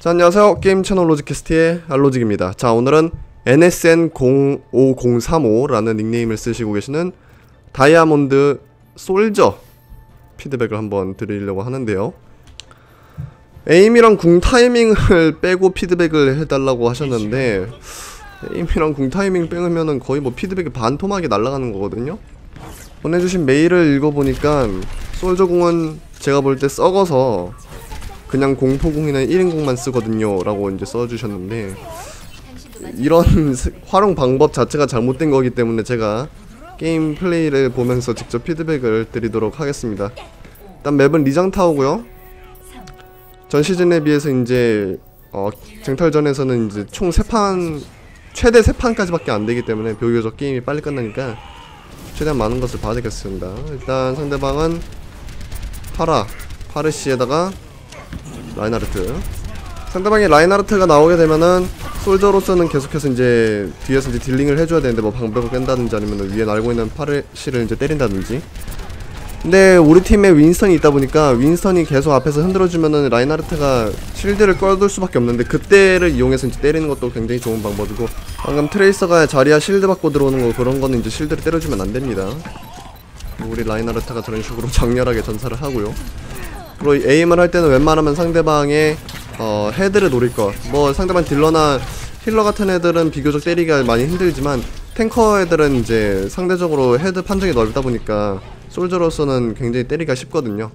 자 안녕하세요. 게임 채널 로직캐스트의 알로직입니다. 자 오늘은 NSN05035라는 닉네임을 쓰시고 계시는 다이아몬드 솔저 피드백을 한번 드리려고 하는데요. 에임이랑 궁 타이밍을 빼고 피드백을 해달라고 하셨는데 에임이랑 궁 타이밍 빼면은 거의 뭐 피드백이 반토막이 날아가는 거거든요. 보내주신 메일을 읽어보니까 솔저 궁은 제가 볼 때 썩어서 그냥 공포궁이나 1인궁만 쓰거든요. 라고 이제 써주셨는데 이런 스- 활용 방법 자체가 잘못된 거기 때문에 제가 게임 플레이를 보면서 직접 피드백을 드리도록 하겠습니다. 일단 맵은 리장타워고요. 전 시즌에 비해서 이제 어, 쟁탈전에서는 이제 총 3판 최대 3판까지 밖에 안 되기 때문에 비교적 게임이 빨리 끝나니까 최대한 많은 것을 봐야 되겠습니다. 일단 상대방은 파라 파르시에다가 라인하르트. 상대방이 라인하르트가 나오게 되면은 솔저로서는 계속해서 이제 뒤에서 이제 딜링을 해줘야 되는데 뭐 방벽을 깬다든지 아니면 위에 날고 있는 파르시를 이제 때린다든지. 근데 우리 팀에 윈스턴이 있다 보니까 윈스턴이 계속 앞에서 흔들어주면은 라인하르트가 실드를 꺼둘 수밖에 없는데 그때를 이용해서 이제 때리는 것도 굉장히 좋은 방법이고 방금 트레이서가 자리야 실드 받고 들어오는 거 그런 거는 이제 실드를 때려주면 안 됩니다. 우리 라인하르트가 저런 식으로 장렬하게 전사를 하고요 그리고 에임을 할 때는 웬만하면 상대방의 어, 헤드를 노릴 것. 뭐 상대방 딜러나 힐러 같은 애들은 비교적 때리기가 많이 힘들지만 탱커 애들은 이제 상대적으로 헤드 판정이 넓다 보니까 솔저로서는 굉장히 때리기가 쉽거든요.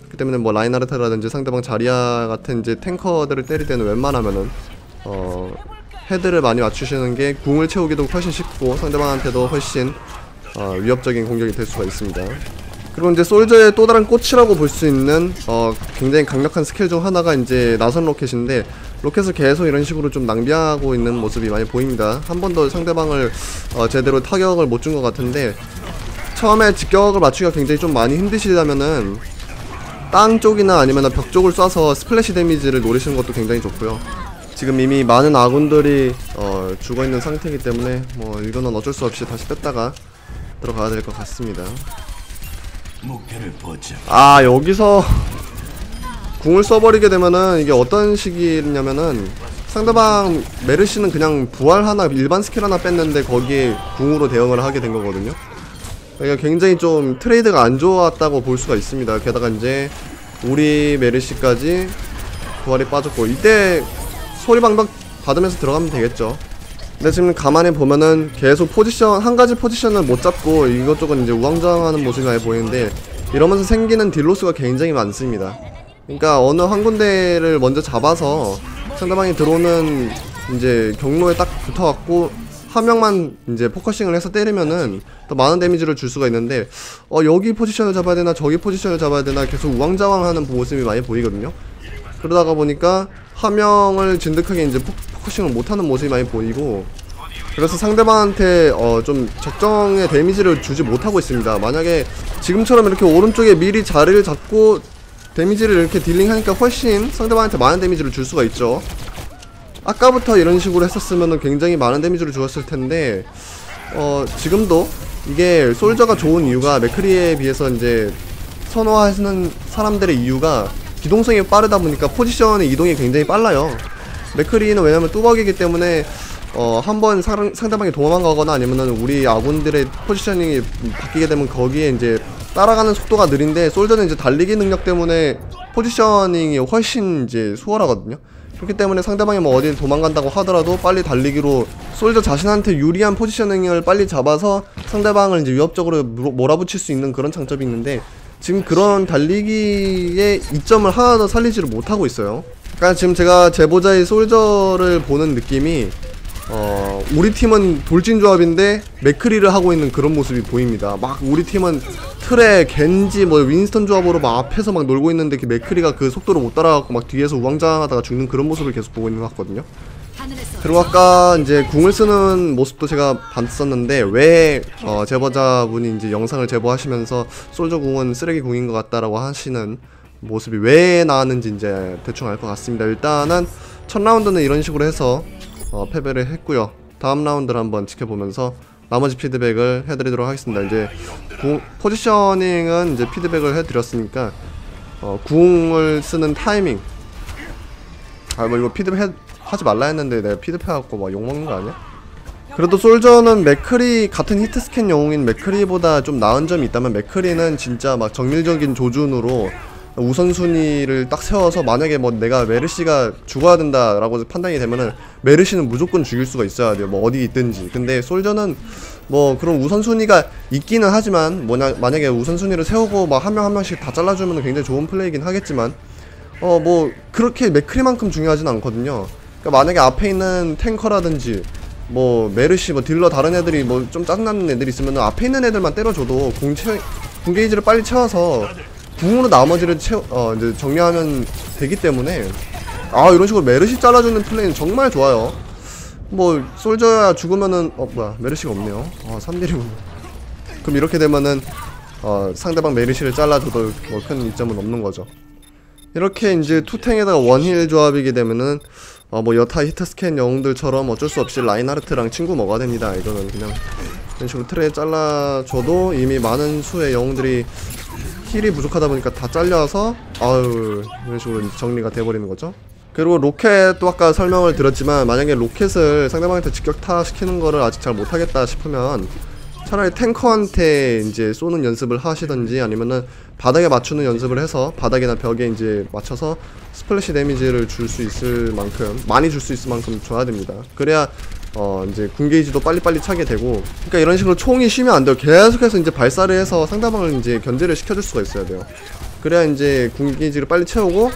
그렇기 때문에 뭐 라인하르트라든지 상대방 자리아 같은 이제 탱커들을 때릴 때는 웬만하면은 어, 헤드를 많이 맞추시는 게 궁을 채우기도 훨씬 쉽고 상대방한테도 훨씬 어, 위협적인 공격이 될 수가 있습니다. 그리고 이제 솔저의 또 다른 꽃이라고 볼 수 있는 어 굉장히 강력한 스킬 중 하나가 이제 나선 로켓인데 로켓을 계속 이런 식으로 좀 낭비하고 있는 모습이 많이 보입니다. 한 번도 상대방을 어 제대로 타격을 못 준 것 같은데 처음에 직격을 맞추기가 굉장히 좀 많이 힘드시다면은 땅 쪽이나 아니면 벽 쪽을 쏴서 스플래시 데미지를 노리시는 것도 굉장히 좋고요. 지금 이미 많은 아군들이 어 죽어 있는 상태이기 때문에 뭐 이거는 어쩔 수 없이 다시 뺐다가 들어가야 될 것 같습니다. 아 여기서 궁을 써버리게 되면은 이게 어떤 식이냐면은 상대방 메르시는 그냥 부활 하나 일반 스킬 하나 뺐는데 거기에 궁으로 대응을 하게 된 거거든요. 그러니까 굉장히 좀 트레이드가 안 좋았다고 볼 수가 있습니다. 게다가 이제 우리 메르시까지 부활이 빠졌고 이때 소리방박 받으면서 들어가면 되겠죠. 근데 지금 가만히 보면은 계속 포지션 한 가지 포지션을 못 잡고 이것저것 이제 우왕좌왕하는 모습이 많이 보이는데 이러면서 생기는 딜로스가 굉장히 많습니다. 그러니까 어느 한 군데를 먼저 잡아서 상대방이 들어오는 이제 경로에 딱 붙어갖고 한 명만 이제 포커싱을 해서 때리면은 더 많은 데미지를 줄 수가 있는데 어 여기 포지션을 잡아야 되나 저기 포지션을 잡아야 되나 계속 우왕좌왕하는 모습이 많이 보이거든요. 그러다가 보니까 한 명을 진득하게 이제 포, 포커싱을 못하는 모습이 많이 보이고 그래서 상대방한테 어 좀 적정의 데미지를 주지 못하고 있습니다. 만약에 지금처럼 이렇게 오른쪽에 미리 자리를 잡고 데미지를 이렇게 딜링하니까 훨씬 상대방한테 많은 데미지를 줄 수가 있죠. 아까부터 이런 식으로 했었으면 굉장히 많은 데미지를 주었을 텐데 어 지금도 이게 솔저가 좋은 이유가 맥크리에 비해서 이제 선호하시는 사람들의 이유가 기동성이 빠르다 보니까 포지션의 이동이 굉장히 빨라요. 맥크리는 왜냐면 뚜벅이기 때문에 어, 한번 상대방이 도망가거나 아니면은 우리 아군들의 포지셔닝이 바뀌게 되면 거기에 이제 따라가는 속도가 느린데 솔저는 이제 달리기 능력 때문에 포지셔닝이 훨씬 이제 수월하거든요. 그렇기 때문에 상대방이 뭐 어디 도망간다고 하더라도 빨리 달리기로 솔저 자신한테 유리한 포지셔닝을 빨리 잡아서 상대방을 이제 위협적으로 몰- 몰아붙일 수 있는 그런 장점이 있는데 지금 그런 달리기의 이점을 하나 더 살리지를 못하고 있어요. 그러니까 지금 제가 제보자의 솔저를 보는 느낌이 어 우리 팀은 돌진 조합인데 맥크리를 하고 있는 그런 모습이 보입니다. 막 우리 팀은 틀에 겐지 뭐 윈스턴 조합으로 막 앞에서 막 놀고 있는데 그 맥크리가 그 속도를 못 따라가고 막 뒤에서 우왕좌왕하다가 죽는 그런 모습을 계속 보고 있는 것 같거든요. 그리고 아까 이제 궁을 쓰는 모습도 제가 봤었는데 왜 어, 제보자분이 이제 영상을 제보하시면서 솔저 궁은 쓰레기 궁인 것 같다라고 하시는 모습이 왜 나왔는지 이제 대충 알 것 같습니다. 일단은 첫 라운드는 이런 식으로 해서 어, 패배를 했고요. 다음 라운드를 한번 지켜보면서 나머지 피드백을 해드리도록 하겠습니다. 이제 궁, 포지셔닝은 이제 피드백을 해드렸으니까 어, 궁을 쓰는 타이밍 아 뭐 이거 피드백 하지 말라 했는데 내가 피드백 해갖고 막 욕먹는 거 아니야? 그래도 솔저는 맥크리 같은 히트스캔 영웅인 맥크리보다 좀 나은 점이 있다면 맥크리는 진짜 막 정밀적인 조준으로 우선순위를 딱 세워서 만약에 뭐 내가 메르시가 죽어야 된다라고 판단이 되면은 메르시는 무조건 죽일 수가 있어야 돼요. 뭐 어디 있든지. 근데 솔저는 뭐 그런 우선순위가 있기는 하지만 뭐냐 만약에 우선순위를 세우고 막 한 명 한 명씩 다 잘라주면 굉장히 좋은 플레이긴 하겠지만 어 뭐 그렇게 맥크리만큼 중요하진 않거든요. 그러니까 만약에 앞에 있는 탱커라든지 뭐 메르시 뭐 딜러 다른 애들이 뭐 좀 짜증나는 애들이 있으면 앞에 있는 애들만 때려줘도 공 채 공 게이지를 빨리 채워서 궁으로 나머지를 채워 어 이제 정리하면 되기 때문에 아 이런 식으로 메르시 잘라주는 플레이는 정말 좋아요. 뭐 솔저야 죽으면은 어 뭐야 메르시가 없네요. 아 3딜이군. 그럼 이렇게 되면은 어 상대방 메르시를 잘라줘도 뭐 큰 이점은 없는 거죠. 이렇게 이제 투탱에다가 원힐 조합이게 되면은 어 뭐 여타 히트 스캔 영웅들처럼 어쩔 수 없이 라인하르트랑 친구 먹어야 됩니다. 이거는 그냥 이런 식으로 틀에 잘라줘도 이미 많은 수의 영웅들이 힐이 부족하다 보니까 다 잘려서 아유 이런 식으로 정리가 돼버리는 거죠. 그리고 로켓도 아까 설명을 드렸지만 만약에 로켓을 상대방한테 직격타 시키는 거를 아직 잘 못하겠다 싶으면 차라리 탱커한테 이제 쏘는 연습을 하시던지 아니면은 바닥에 맞추는 연습을 해서 바닥이나 벽에 이제 맞춰서 스플래시 데미지를 줄 수 있을 만큼 많이 줄 수 있을 만큼 줘야 됩니다. 그래야 어 이제 군게이지도 빨리빨리 차게 되고 그러니까 이런 식으로 총이 쉬면 안 돼요. 계속해서 이제 발사를 해서 상대방을 이제 견제를 시켜줄 수가 있어야 돼요. 그래야 이제 군게이지를 빨리 채우고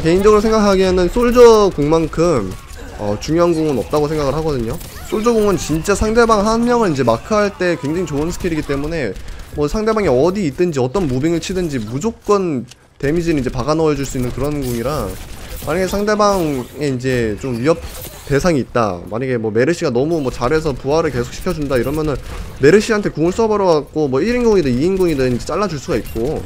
개인적으로 생각하기에는 솔저 궁만큼 어, 중요한 궁은 없다고 생각을 하거든요. 솔저 궁은 진짜 상대방 한 명을 이제 마크할 때 굉장히 좋은 스킬이기 때문에 뭐 상대방이 어디 있든지 어떤 무빙을 치든지 무조건 데미지는 이제 박아 넣어줄 수 있는 그런 궁이라 만약에 상대방에 이제 좀 위협 대상이 있다. 만약에 뭐 메르시가 너무 뭐 잘해서 부활을 계속 시켜준다 이러면은 메르시한테 궁을 써버려갖고 뭐 1인궁이든 2인궁이든 잘라줄 수가 있고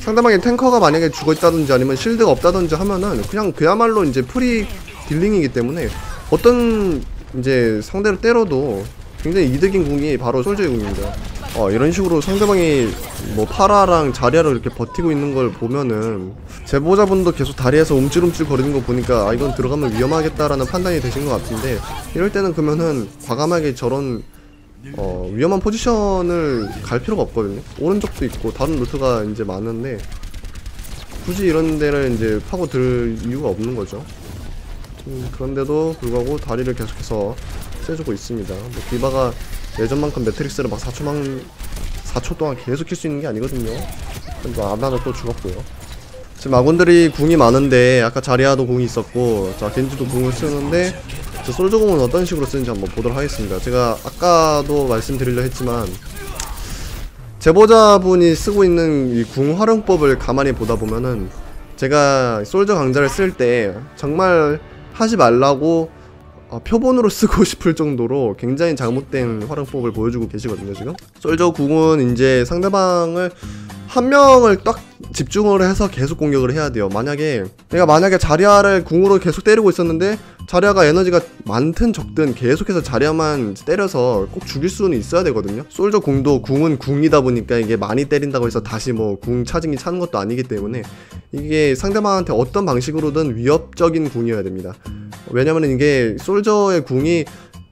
상대방의 탱커가 만약에 죽어있다든지 아니면 실드가 없다든지 하면은 그냥 그야말로 이제 프리 딜링이기 때문에 어떤 이제 상대를 때려도 굉장히 이득인 궁이 바로 솔저의 궁입니다. 어, 이런 식으로 상대방이 뭐 파라랑 자리아로 이렇게 버티고 있는 걸 보면은 제보자분도 계속 다리에서 움찔움찔 거리는 거 보니까 아 이건 들어가면 위험하겠다라는 판단이 되신 것 같은데 이럴 때는 그러면은 과감하게 저런 어, 위험한 포지션을 갈 필요가 없거든요. 오른쪽도 있고 다른 루트가 이제 많은데 굳이 이런 데를 이제 파고 들 이유가 없는 거죠. 음, 그런데도 불구하고 다리를 계속해서 세주고 있습니다. 뭐 디바가 예전만큼 매트릭스를 막 4초만 4초 동안 계속 킬 수 있는 게 아니거든요. 그러니까 아나도 또 죽었고요. 지금 아군들이 궁이 많은데 아까 자리아도 궁이 있었고 자 겐지도 궁을 쓰는데 저 솔저 궁은 어떤 식으로 쓰는지 한번 보도록 하겠습니다. 제가 아까도 말씀드리려 했지만 제보자분이 쓰고 있는 이 궁 활용법을 가만히 보다 보면은 제가 솔저 강자를 쓸 때 정말 하지 말라고 어, 표본으로 쓰고 싶을 정도로 굉장히 잘못된 활용법을 보여주고 계시거든요 지금. 솔저 궁은 이제 상대방을 한 명을 딱 집중을 해서 계속 공격을 해야 돼요. 만약에 내가 만약에 자리아를 궁으로 계속 때리고 있었는데 자리아가 에너지가 많든 적든 계속해서 자리아만 때려서 꼭 죽일 수는 있어야 되거든요. 솔저 궁도 궁은 궁이다 보니까 이게 많이 때린다고 해서 다시 뭐 궁 차징이 차는 것도 아니기 때문에 이게 상대방한테 어떤 방식으로든 위협적인 궁이어야 됩니다. 왜냐면 이게 솔저의 궁이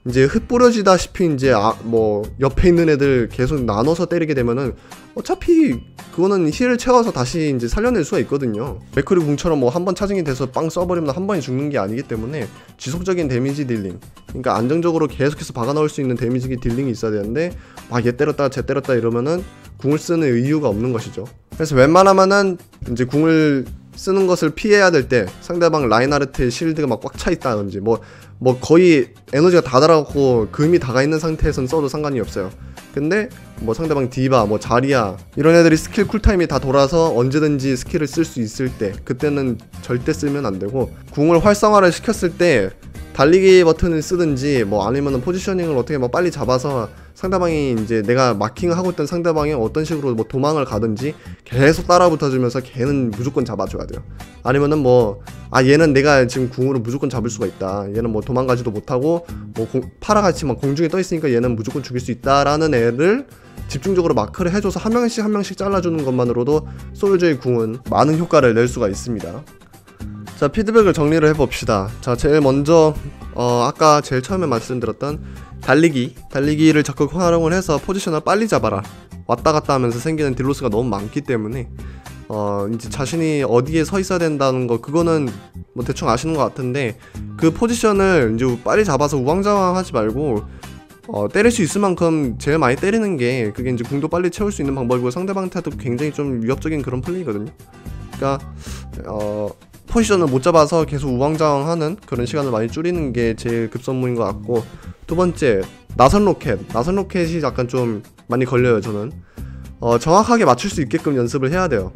이제 흩뿌려지다시피 이제 아, 뭐 옆에 있는 애들 계속 나눠서 때리게 되면은 어차피 그거는 힐을 채워서 다시 이제 살려낼 수가 있거든요. 맥크리 궁처럼 뭐 한 번 차징이 돼서 빵 써버리면 한 번에 죽는 게 아니기 때문에 지속적인 데미지 딜링. 그러니까 안정적으로 계속해서 박아 넣을 수 있는 데미지 딜링이 있어야 되는데 막 얘 때렸다 쟤 때렸다 이러면은 궁을 쓰는 이유가 없는 것이죠. 그래서 웬만하면은 이제 궁을 쓰는 것을 피해야 될 때 상대방 라인하르트의 실드가 막 꽉 차 있다든지 뭐 뭐 거의 에너지가 다 달아갖고 금이 다가 있는 상태에선 써도 상관이 없어요. 근데 뭐 상대방 디바, 뭐 자리아 이런 애들이 스킬 쿨타임이 다 돌아서 언제든지 스킬을 쓸 수 있을 때 그때는 절대 쓰면 안 되고 궁을 활성화를 시켰을 때 달리기 버튼을 쓰든지 뭐 아니면은 포지셔닝을 어떻게 막 빨리 잡아서 상대방이 이제 내가 마킹하고 있던 상대방이 어떤 식으로 뭐 도망을 가든지 계속 따라 붙어주면서 걔는 무조건 잡아줘야 돼요. 아니면은 뭐 아 얘는 내가 지금 궁으로 무조건 잡을 수가 있다. 얘는 뭐 도망가지도 못하고 뭐 공, 파라같이 막 공중에 떠 있으니까 얘는 무조건 죽일 수 있다라는 애를 집중적으로 마크를 해줘서 한 명씩 한 명씩 잘라주는 것만으로도 솔저의 궁은 많은 효과를 낼 수가 있습니다. 자 피드백을 정리를 해봅시다. 자 제일 먼저 어 아까 제일 처음에 말씀드렸던 달리기 달리기를 적극 활용을 해서 포지션을 빨리 잡아라. 왔다 갔다 하면서 생기는 딜로스가 너무 많기 때문에 어 이제 자신이 어디에 서 있어야 된다는 거 그거는 뭐 대충 아시는 것 같은데 그 포지션을 이제 빨리 잡아서 우왕좌왕하지 말고 어, 때릴 수 있을 만큼 제일 많이 때리는 게 그게 이제 궁도 빨리 채울 수 있는 방법이고 상대방한테도 굉장히 좀 위협적인 그런 플레이거든요. 그러니까 어, 포지션을 못 잡아서 계속 우왕좌왕하는 그런 시간을 많이 줄이는 게 제일 급선무인 것 같고 두 번째 나선 로켓 나선 로켓이 약간 좀 많이 걸려요 저는 어, 정확하게 맞출 수 있게끔 연습을 해야 돼요.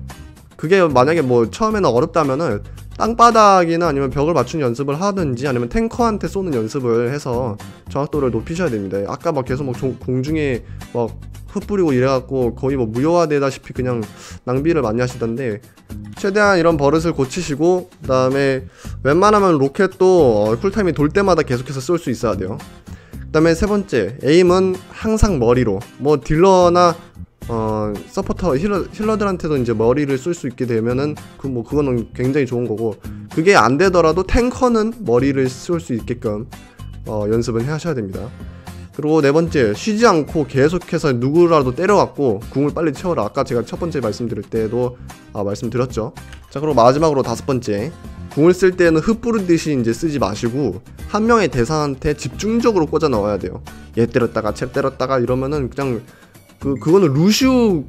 그게 만약에 뭐 처음에는 어렵다면은 땅바닥이나 아니면 벽을 맞추는 연습을 하든지 아니면 탱커한테 쏘는 연습을 해서 정확도를 높이셔야 됩니다. 아까 막 계속 막 종- 공중에 막 흩뿌리고 이래갖고 거의 뭐 무효화되다시피 그냥 낭비를 많이 하시던데 최대한 이런 버릇을 고치시고 그 다음에 웬만하면 로켓도 어, 쿨타임이 돌 때마다 계속해서 쏠 수 있어야 돼요. 그 다음에 세 번째 에임은 항상 머리로 뭐 딜러나 어 서포터 힐러, 힐러들한테도 이제 머리를 쏠수 있게 되면은 그 뭐 그거는 굉장히 좋은 거고 그게 안 되더라도 탱커는 머리를 쏠수 있게끔 어 연습은 하셔야 됩니다. 그리고 네 번째 쉬지 않고 계속해서 누구라도 때려갖고 궁을 빨리 채워라. 아까 제가 첫 번째 말씀드릴 때도 아, 말씀드렸죠. 자 그리고 마지막으로 다섯 번째 궁을 쓸 때는 흩뿌르듯이 이제 쓰지 마시고 한 명의 대상한테 집중적으로 꽂아 넣어야 돼요. 얘 때렸다가 쟤 때렸다가 이러면은 그냥 그 그거는 루시우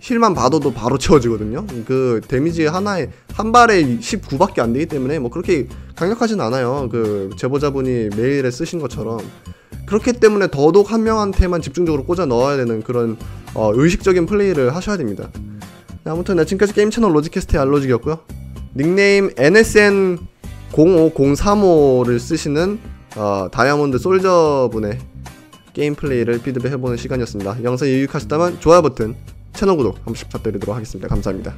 힐만 봐도도 바로 채워지거든요. 그 데미지 하나에 한 발에 19밖에 안 되기 때문에 뭐 그렇게 강력하진 않아요. 그 제보자분이 메일에 쓰신 것처럼 그렇기 때문에 더더욱 한 명한테만 집중적으로 꽂아 넣어야 되는 그런 어, 의식적인 플레이를 하셔야 됩니다. 네, 아무튼 네, 지금까지 게임 채널 로지캐스트의 알로직이었고요. 닉네임 NSN 05035를 쓰시는 어, 다이아몬드 솔저 분의 게임 플레이를 피드백 해보는 시간이었습니다. 영상이 유익하셨다면 좋아요 버튼, 채널 구독 한 번씩 부탁드리도록 하겠습니다. 감사합니다.